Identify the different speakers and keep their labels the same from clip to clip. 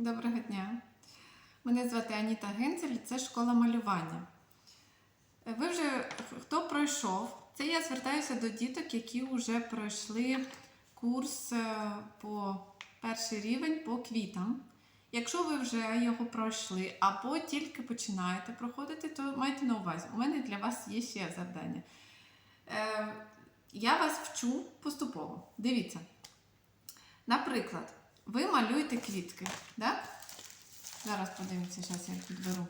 Speaker 1: Доброго дня. Мене звати Аніта Генцель, це школа малювання. Ви вже хто пройшов? Це я звертаюся до діток, які вже пройшли курс е, по перший рівень по квітам. Якщо ви вже його пройшли або тільки починаєте проходити, то майте на увазі, у мене для вас є ще завдання. Е, Я вас вчу поступово. Дивіться. Наприклад, ви малюєте квітки. Да? Зараз подивимося, зараз я підберу.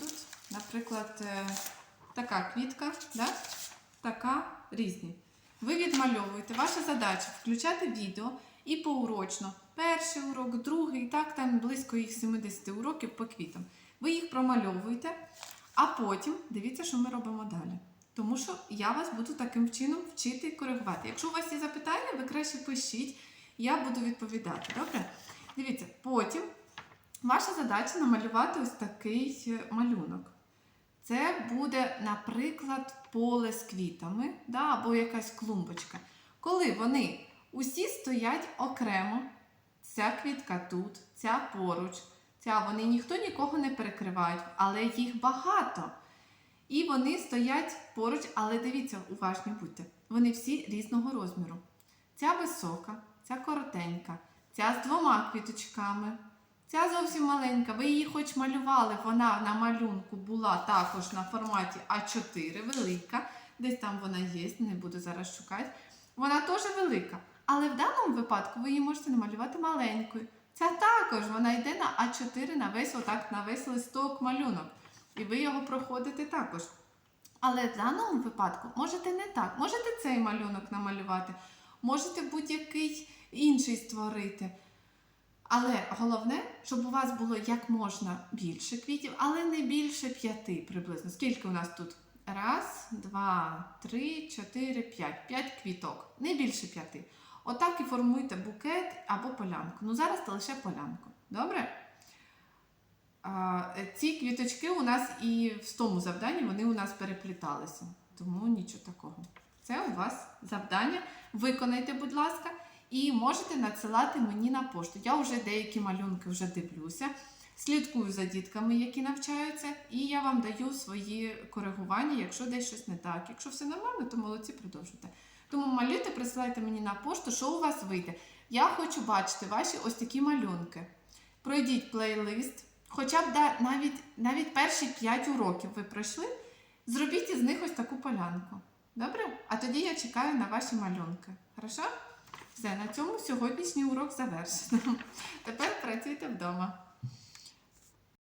Speaker 1: Тут? Наприклад, е, така квітка, да? така різні. Ви відмальовуєте. Ваша задача включати відео і поурочно. Перший урок, другий, так там близько їх 70 уроків по квітам. Ви їх промальовуєте, а потім дивіться, що ми робимо далі. Тому що я вас буду таким чином вчити і коригувати. Якщо у вас є запитання, ви краще пишіть, я буду відповідати. Добре? Дивіться, потім ваша задача намалювати ось такий е, малюнок. Це буде, наприклад, поле з квітами да, або якась клумбочка. Коли вони усі стоять окремо, ця квітка тут, ця поруч, ця вони ніхто нікого не перекривають, але їх багато. І вони стоять поруч, але дивіться, уважні будьте. Вони всі різного розміру. Ця висока, ця коротенька, ця з двома квіточками, ця зовсім маленька. Ви її хоч малювали, вона на малюнку була також на форматі А4, велика. Десь там вона є, не буду зараз шукати. Вона теж велика. Але в даному випадку ви її можете намалювати маленькою. Ця також вона йде на А4 на весь отак, на весь листок малюнок. І ви його проходите також. Але в даному випадку можете не так. Можете цей малюнок намалювати, можете будь-який інший створити. Але головне, щоб у вас було як можна більше квітів, але не більше п'яти приблизно. Скільки у нас тут? Раз, два, три, чотири, п'ять. П'ять квіток. Не більше п'яти. Отак і формуйте букет або полянку. Ну зараз це лише полянку. Добре? А, е, ці квіточки у нас і в тому завданні вони у нас перепліталися. Тому нічого такого. Це у вас завдання. Виконайте, будь ласка, і можете надсилати мені на пошту. Я вже деякі малюнки вже дивлюся, слідкую за дітками, які навчаються, і я вам даю свої коригування, якщо десь щось не так. Якщо все нормально, то молодці продовжуйте. Тому малюйте, присилайте мені на пошту, що у вас вийде. Я хочу бачити ваші ось такі малюнки. Пройдіть плейлист. Хоча б навіть, навіть перші 5 уроків ви пройшли, зробіть із них ось таку полянку. Добре? А тоді я чекаю на ваші малюнки. Хорошо? Все, на цьому сьогоднішній урок завершено. Тепер працюйте вдома.